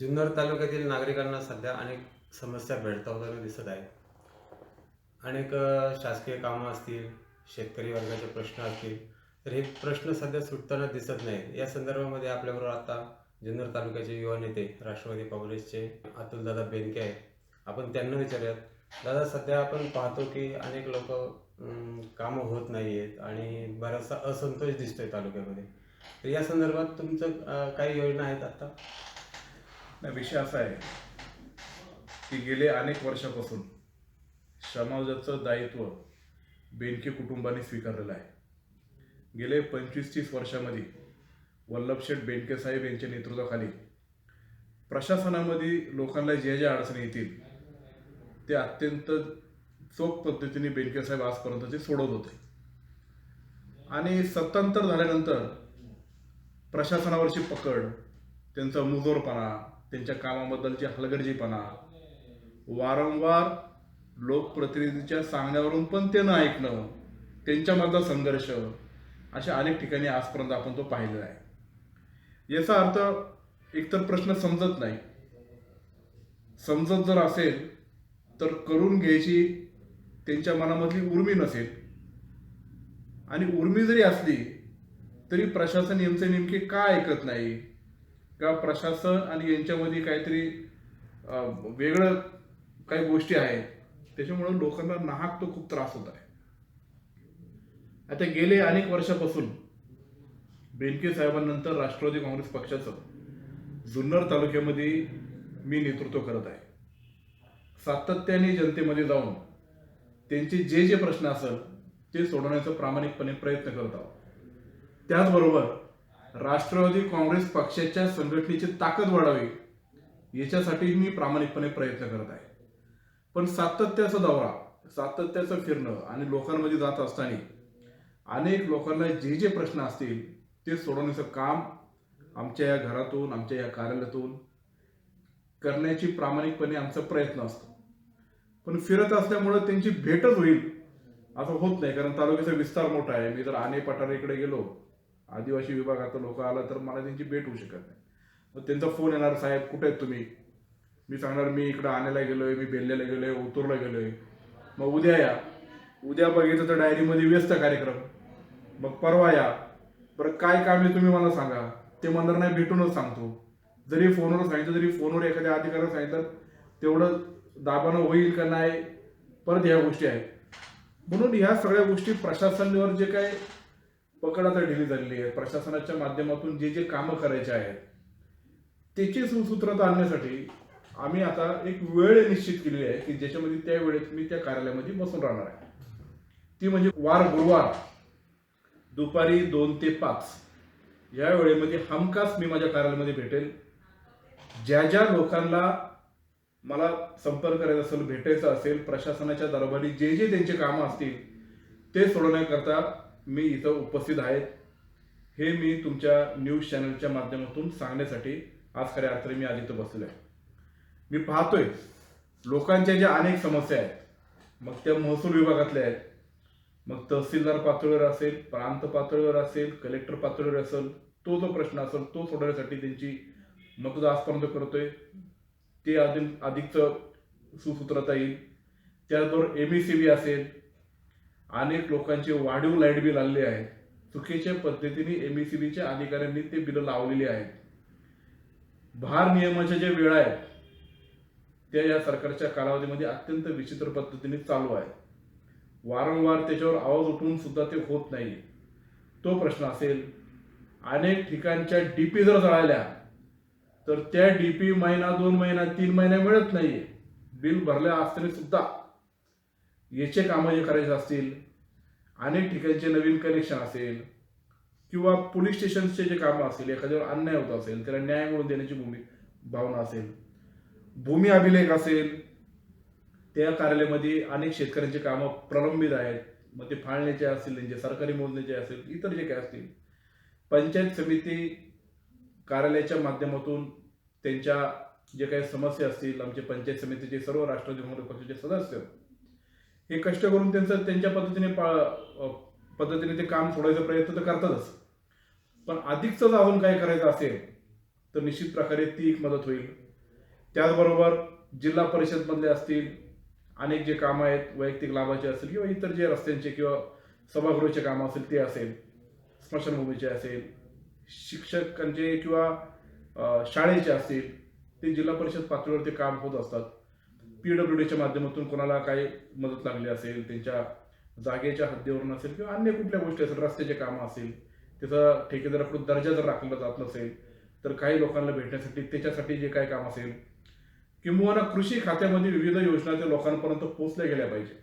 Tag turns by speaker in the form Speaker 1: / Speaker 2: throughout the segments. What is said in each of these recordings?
Speaker 1: जुन्नर तालुक्यातील नागरिकांना सध्या अनेक समस्या भेडतावताना दिसत आहेत. अनेक शासकीय कामं असतील शेतकरी वर्गाचे प्रश्न असतील तर हे प्रश्न सध्या सुटताना दिसत नाहीत. या संदर्भामध्ये आपल्याबरोबर आता जुन्नर तालुक्याचे युवा नेते राष्ट्रवादी काँग्रेसचे अतुलदादा बेनके आहेत. आपण त्यांना विचारूयात. दादा सध्या आपण पाहतो की अनेक लोक कामं होत नाही आहेत आणि बराचसा असंतोष दिसतोय तालुक्यामध्ये. तर या संदर्भात तुमचं काही योजना आहेत आता
Speaker 2: नाही विषय असा आहे की गेले अनेक वर्षापासून समाजाचं दायित्व बेनके कुटुंबाने स्वीकारलेलं आहे. गेले पंचवीस तीस वर्षामध्ये वल्लभशेठ बेनके साहेब यांच्या नेतृत्वाखाली प्रशासनामध्ये लोकांना ज्या ज्या अडचणी येतील ते अत्यंत चोख पद्धतीने बेनके साहेब आजपर्यंत ते सोडवत होते. आणि सत्तांतर झाल्यानंतर प्रशासनावरची पकड त्यांचा मुजोरपणा त्यांच्या कामाबद्दलची हलगर्जीपणा वारंवार लोकप्रतिनिधीच्या सांगण्यावरून पण ते न ऐकणं त्यांच्यामधला संघर्ष अशा अनेक ठिकाणी आजपर्यंत आपण तो पाहिलेला आहे. याचा अर्थ एकतर प्रश्न समजत नाही. समजत जर असेल तर करून घ्यायची त्यांच्या मनामधली उर्मी नसेल. आणि उर्मी जरी असली तरी प्रशासन यांचे नेमके का ऐकत नाही? किंवा प्रशासन आणि यांच्यामध्ये काहीतरी वेगळं काही गोष्टी आहेत. त्याच्यामुळे लोकांना नाहक तो खूप त्रास होत आहे. आता गेले अनेक वर्षापासून बेनके साहेबांनंतर राष्ट्रवादी काँग्रेस पक्षाचं जुन्नर तालुक्यामध्ये मी नेतृत्व करत आहे. सातत्याने जनतेमध्ये जाऊन त्यांचे जे जे प्रश्न असेल ते सोडवण्याचा प्रामाणिकपणे प्रयत्न करत आहोत. त्याचबरोबर राष्ट्रवादी काँग्रेस पक्षाच्या संघटनेची ताकद वाढावी याच्यासाठी मी प्रामाणिकपणे प्रयत्न करत आहे. पण सातत्याचा दौरा सातत्याचं फिरणं आणि लोकांमध्ये जात असताना अनेक लोकांना जे जे प्रश्न असतील ते सोडवण्याचं काम आमच्या या घरातून आमच्या या कार्यालयातून करण्याची प्रामाणिकपणे आमचा प्रयत्न असतो. पण फिरत असल्यामुळं त्यांची भेटच होईल असं होत नाही कारण तालुक्याचा विस्तार मोठा आहे. मी जर अने पठारे इकडे गेलो आदिवासी विभागाचा लोक आला तर मला त्यांची भेट होऊ शकत नाही. मग त्यांचा फोन येणार साहेब कुठे आहेत तुम्ही? मी सांगणार मी इकडं आणायला गेलोय मी बेल्ल्याला गेलोय उतरला गेलोय. मग उद्या या. उद्या बघितलं तर डायरीमध्ये व्यस्त कार्यक्रम. मग परवा या. बरं काय काम आहे तुम्ही मला सांगा. ते म्हणणार नाही भेटूनच सांगतो. जरी फोनवर सांगितलं जरी फोनवर एखाद्या अधिकाऱ्याला सांगितलं तेवढं दाबानं होईल का नाही परत ह्या गोष्टी आहेत. म्हणून ह्या सगळ्या गोष्टी प्रशासनावर जे काय पकड आता ढिली झालेली आहे. प्रशासनाच्या माध्यमातून जे जे कामं करायचे आहेत त्याची सुसूत्रता आणण्यासाठी आम्ही आता एक वेळ निश्चित केलेली आहे की ज्याच्यामध्ये त्या वेळेत मी त्या कार्यालयामध्ये बसून राहणार आहे. ती म्हणजे वार गुरुवार दुपारी दोन ते पाच या वेळेमध्ये हमखास मी माझ्या कार्यालयामध्ये भेटेल. ज्या ज्या लोकांना मला संपर्क करायचा असेल भेटायचं असेल प्रशासनाच्या दरबारी जे जे त्यांचे कामं असतील ते सोडवण्याकरता मी इथं उपस्थित आहे. हे मी तुमच्या न्यूज चॅनलच्या माध्यमातून सांगण्यासाठी आज खऱ्या अर्थाने मी आज इथं बसलो आहे. मी पाहतोय लोकांच्या ज्या अनेक समस्या आहेत मग त्या महसूल विभागातल्या आहेत मग तहसीलदार पातळीवर असेल प्रांत पातळीवर असेल कलेक्टर पातळीवर असेल तो जो प्रश्न असेल तो सोडवण्यासाठी त्यांची मतदार आजपर्यंत करतोय. ते अधिक अधिकचं सुसूत्रता येईल. त्याचबरोबर एम ई सी बी असेल अनेक लोकांचे वाढीव लाइट बिल आलेले आहेत. चुकीच्या पद्धतीने एम ई सी बीच्या अधिकाऱ्यांनी ते बिल लावलेली आहेत. भार नियमाच्या ज्या वेळा आहेत त्या या सरकारच्या कालावधीमध्ये अत्यंत विचित्र पद्धतीने चालू आहे वारंवार त्याच्यावर आवाज उठवून सुद्धा ते होत नाही तो प्रश्न असेल अनेक ठिकाणच्या डीपी जर जळाल्या तर त्या डीपी महिना दोन महिना तीन महिना मिळत नाहीये. बिल भरल्या असताना सुद्धा याचे कामं जे करायचे असतील अनेक ठिकाणचे नवीन कनेक्शन असेल किंवा पोलीस स्टेशनचे जे कामं असेल एखाद्यावर अन्याय होत असेल त्याला न्याय मिळवून देण्याची भूमी भावना असेल भूमी अभिलेख असेल त्या कार्यालयामध्ये अनेक शेतकऱ्यांची कामं प्रलंबित आहेत. मग ते फाळण्याचे असतील त्यांचे सरकारी मोजण्याचे असेल इतर जे काय असतील पंचायत समिती कार्यालयाच्या माध्यमातून त्यांच्या जे काही समस्या असतील आमचे पंचायत समितीचे सर्व राष्ट्रवादी काँग्रेस पक्षाचे सदस्य हे कष्ट करून त्यांचं त्यांच्या पद्धतीने पद्धतीने ते काम सोडायचा प्रयत्न तर करतातच. पण अधिकच अजून काय करायचं असेल तर निश्चित प्रकारे ती एक मदत होईल. त्याचबरोबर जिल्हा परिषदमधले असतील अनेक जे कामं आहेत वैयक्तिक लाभाचे असतील किंवा इतर जे रस्त्यांचे किंवा सभागृहाचे कामं असेल ते असेल स्मशानभूमीचे असेल शिक्षकांचे किंवा शाळेचे असतील ते जिल्हा परिषद पातळीवर ते काम होत असतात. पीडब्ल्यू डीच्या माध्यमातून कोणाला काही मदत लागली असेल त्यांच्या जागेच्या हद्दीवरून असेल किंवा अन्य कुठल्या गोष्टी असेल रस्त्याचे कामं असेल त्याचा ठेकेदाराकडून दर्जा जर राखला जात नसेल तर काही लोकांना भेटण्यासाठी त्याच्यासाठी जे काही काम असेल किंबहुना कृषी खात्यामध्ये विविध योजना त्या लोकांपर्यंत पोहोचल्या गेल्या पाहिजे.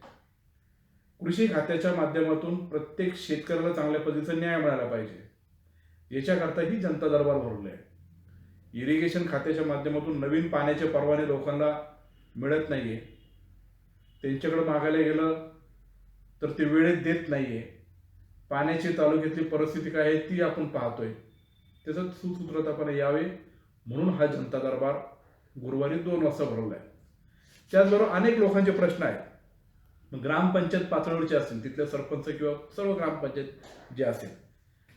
Speaker 2: कृषी खात्याच्या माध्यमातून प्रत्येक शेतकऱ्याला चांगल्या पद्धतीचा न्याय मिळाला पाहिजे. याच्याकरता ही जनता दरबार भरवला आहे. इरिगेशन खात्याच्या माध्यमातून नवीन पाण्याचे परवाने लोकांना मिळत नाही आहे त्यांच्याकडं मागायला गेलं तर ते वेळेत देत नाही आहे पाण्याची तालुक्यातली परिस्थिती काय आहे ती आपण पाहतोय. त्याचं सुसूत्रतापणे यावे म्हणून हा जनता दरबार गुरुवारी दोन वाजता भरवला आहे त्याचबरोबर अनेक लोकांचे प्रश्न आहेत. ग्रामपंचायत पातळीवरचे असतील तिथले सरपंच किंवा सर्व ग्रामपंचायत जे असेल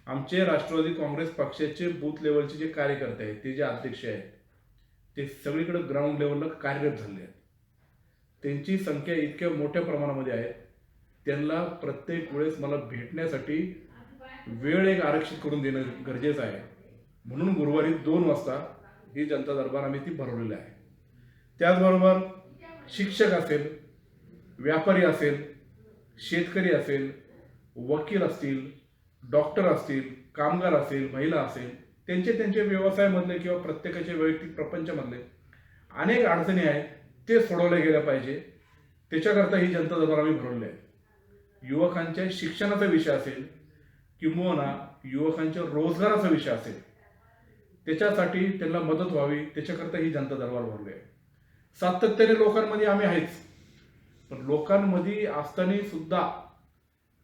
Speaker 2: आमचे राष्ट्रवादी काँग्रेस पक्षाचे बूथ लेवलचे जे कार्यकर्ते आहेत ते जे अध्यक्ष आहेत ते सगळीकडे ग्राउंड लेवलला कार्यरत झाले आहेत. त्यांची संख्या इतक्या मोठ्या प्रमाणामध्ये आहे. त्यांना प्रत्येक वेळेस मला भेटण्यासाठी वेळ एक आरक्षित करून देणं गरजेचं आहे. म्हणून गुरुवारी दोन वाजता ही जनता दरबार आम्ही ती भरवलेली आहे. त्याचबरोबर शिक्षक असेल व्यापारी असेल शेतकरी असेल वकील असतील डॉक्टर असतील कामगार असेल महिला असेल त्यांचे त्यांचे व्यवसायामधले किंवा प्रत्येकाचे वैयक्तिक प्रपंचामधले अनेक अडचणी आहेत ते सोडवल्या गेल्या पाहिजे. त्याच्याकरता ही जनता दरबार आम्ही भरवले आहे. युवकांच्या शिक्षणाचा विषय असेल किंबहुना युवकांच्या रोजगाराचा विषय असेल त्याच्यासाठी त्यांना मदत व्हावी त्याच्याकरता ही जनता दरबार भरली आहे. सातत्याने लोकांमध्ये आम्ही आहेच. पण लोकांमध्ये असताना सुद्धा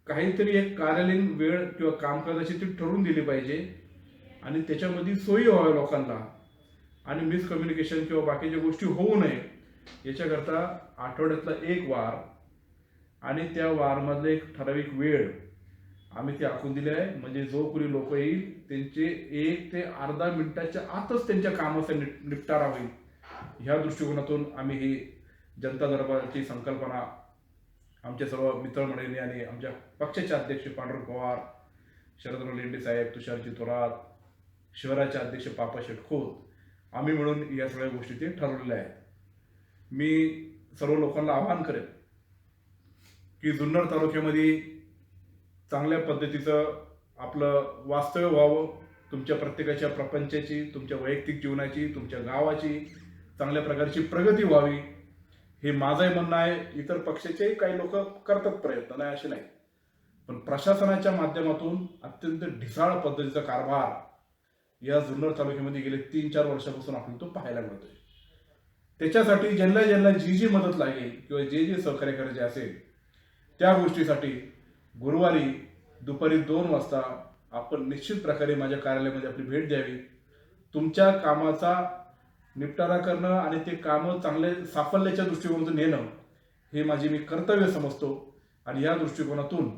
Speaker 2: काहीतरी एक कार्यालयीन वेळ किंवा कामकाजाची ती ठरवून दिली पाहिजे. आणि त्याच्यामध्ये सोयी व्हाव्या लोकांना. आणि मिसकम्युनिकेशन किंवा बाकीच्या गोष्टी होऊ नये याच्याकरता आठवड्यातला एक वार आणि त्या वारमधले एक ठराविक वेळ आम्ही ते आखून दिले आहे. म्हणजे जो कोणी लोक येईल त्यांचे एक ते अर्धा मिनिटाच्या आतच त्यांच्या कामाचा निपटारा होईल. ह्या दृष्टिकोनातून आम्ही ही जनता दरबाराची संकल्पना आमच्या सर्व मित्रमंडळींनी आणि आमच्या पक्षाचे अध्यक्ष पांडुरंग पवार शरदराव लेंडे साहेब तुषारजी थोरात शहराचे अध्यक्ष पापा शेटखोत आम्ही मिळून या सगळ्या गोष्टी ते ठरवलेल्या आहेत. मी सर्व लोकांना आवाहन करेन की जुन्नर तालुक्यामध्ये चांगल्या पद्धतीचं आपलं वास्तव्य व्हावं तुमच्या प्रत्येकाच्या प्रपंचाची तुमच्या वैयक्तिक जीवनाची तुमच्या गावाची चांगल्या प्रकारची प्रगती व्हावी हे माझंही म्हणणं आहे. इतर पक्षाचेही काही लोक करतात प्रयत्न नाही असे नाही. पण प्रशासनाच्या माध्यमातून अत्यंत ढिसाळ पद्धतीचा कारभार या जुन्नर तालुक्यामध्ये गेले तीन चार वर्षापासून आपण तो पाहायला मिळतोय. त्याच्यासाठी ज्यांना ज्यांना जी जी मदत लागेल किंवा जे जे सहकार्य करायचे असेल त्या गोष्टीसाठी गुरुवारी दुपारी दोन वाजता आपण निश्चित प्रकारे माझ्या कार्यालयामध्ये आपली भेट द्यावी. तुमच्या कामाचा निपटारा करणं आणि ते कामं चांगले साफल्याच्या दृष्टिकोनातून नेणं हे माझी मी कर्तव्य समजतो आणि या दृष्टिकोनातून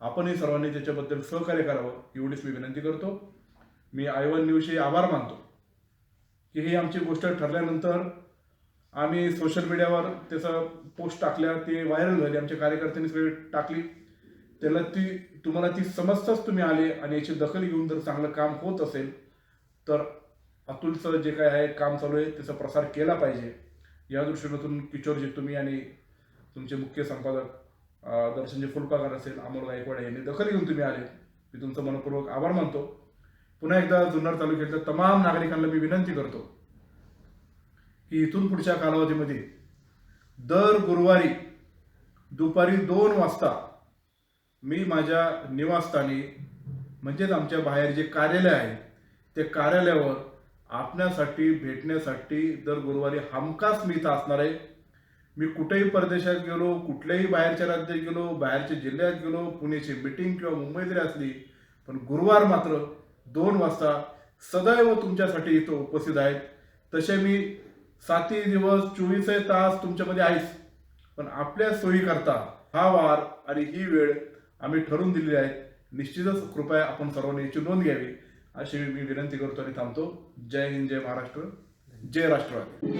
Speaker 2: आपणही सर्वांनी त्याच्याबद्दल सहकार्य करावं एवढीच मी विनंती करतो. मी आयवन न्यूजशी आभार मानतो की ही आमची गोष्ट ठरल्यानंतर आम्ही सोशल मीडियावर त्याचं पोस्ट टाकल्या ते व्हायरल झाले. आमच्या कार्यकर्त्यांनी सगळी टाकली. त्याला ती तुम्हाला ती समजताच तुम्ही आले आणि याची दखल घेऊन जर चांगलं काम होत असेल तर अतुलचं जे काय आहे काम चालू आहे त्याचा प्रसार केला पाहिजे. या दृष्टीकोनातून किशोरजी तुम्ही आणि तुमचे मुख्य संपादक दर्शनजी फुलपाकर असेल अमोल गायकवाड यांनी दखल घेऊन तुम्ही आले. मी तुमचं मनपूर्वक आभार मानतो. पुन्हा एकदा जुन्नर तालुक्यातल्या तमाम नागरिकांना मी विनंती करतो की इथून पुढच्या कालावधीमध्ये दर गुरुवारी दुपारी दोन वाजता मी माझ्या निवासस्थानी म्हणजेच आमच्या बाहेर जे कार्यालय आहे ते कार्यालयावर आपण्यासाठी भेटण्यासाठी दर गुरुवारी हमखास मी इथं असणार आहे. मी कुठेही परदेशात गेलो कुठल्याही बाहेरच्या राज्यात गेलो बाहेरच्या जिल्ह्यात गेलो पुण्याची मिटिंग किंवा मुंबई जरी असली पण गुरुवार मात्र दोन वाजता सदैव तुमच्यासाठी इथं उपस्थित आहेत. तसे मी सातही दिवस चोवीसही तास तुमच्यामध्ये आहेच. पण आपल्या सोयीकरता हा वार आणि ही वेळ आम्ही ठरवून दिलेली आहे. निश्चितच कृपया आपण सर्वांनी याची नोंद घ्यावी. अशी मी विनंती करतो आणि थांबतो. जय हिंद जय महाराष्ट्र. जय राष्ट्रवादी.